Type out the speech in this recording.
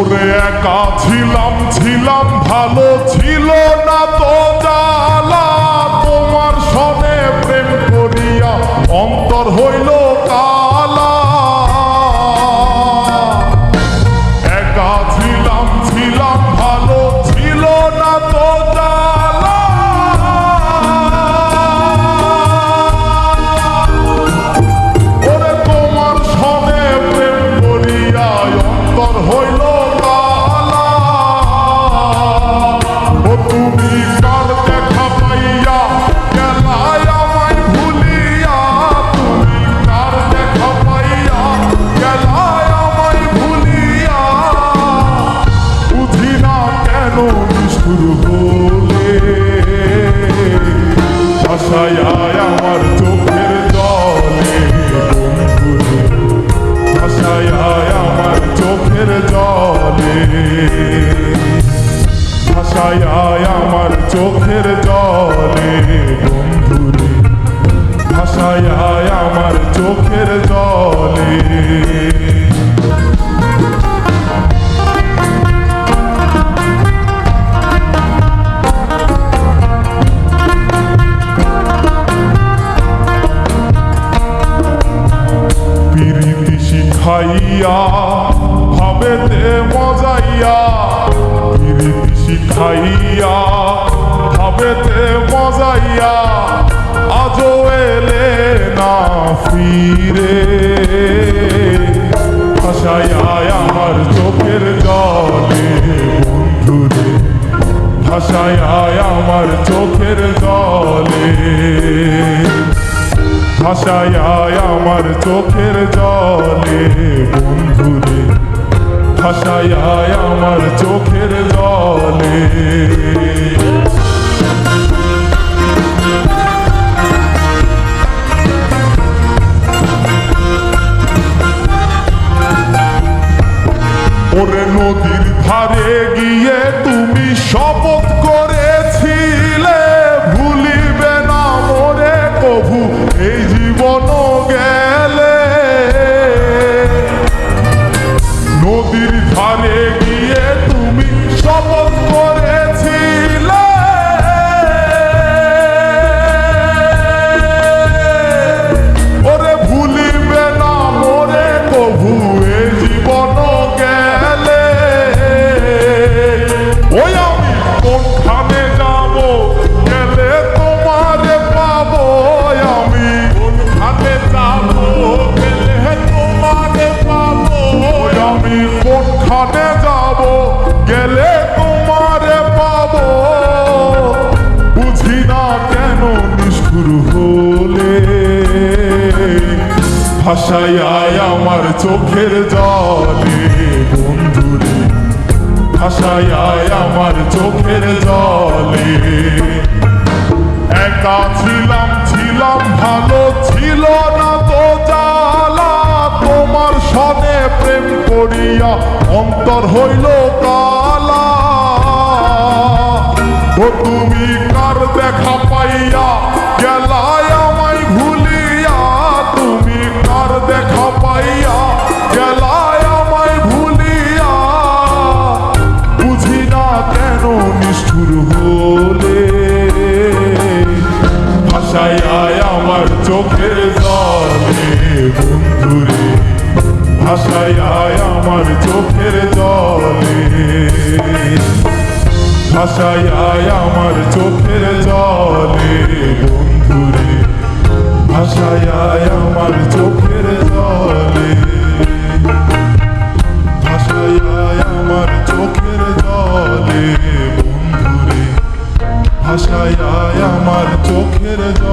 ওরে একা ছিলাম ছিলাম ভালো ছিল না তো যা ভাষায় আমার চোখের জলে আমার চোখের জলে। ভাষায় আমার চোখের জলে। বন্ধুরে আমার চোখের জলে। শিখাইয়া ভাবেতে মজাইয়া পিরিতি শিখাইয়া ভাবেতে মজাইয়া, আজও এলে না ফিরে। ভাষায় আমার চোখের জলে, বন্ধুরে ভাষায় আমার চোখের জলে আমার চোখের জলে বন্ধুরে। ভাষায় আমার চোখের জলে। ওরে নদীর ধারে গিয়ে কোনখানে যাব, গেলে তোমারে পাবো। বুঝি না কেন নিষ্ঠুর হলে। ভাষায় আমার চোখের জলে, বন্ধুরে। ভাষায় আমার চোখের জলে। একা ছিলাম ছিলাম, ভালো ছিল অন্তর হইল কালা। তুমি কার দেখা পাইয়া গেলায় আমায় ভুলিয়া? তুমি কার দেখা পাইয়া গেলায় আমায় ভুলিয়া? বুঝি না কেন নিষ্ঠুর হলে? ভাষায় আমার চোখের জলে ভাষায় আমার চোখের জলে। ভাষায় আমার চোখের জলে, বন্ধুরে। ভাষায় আমার চোখের জলে। ভাষায় আমার চোখের জলে, বন্ধুরে। ভাষায় আমার চোখের জলে।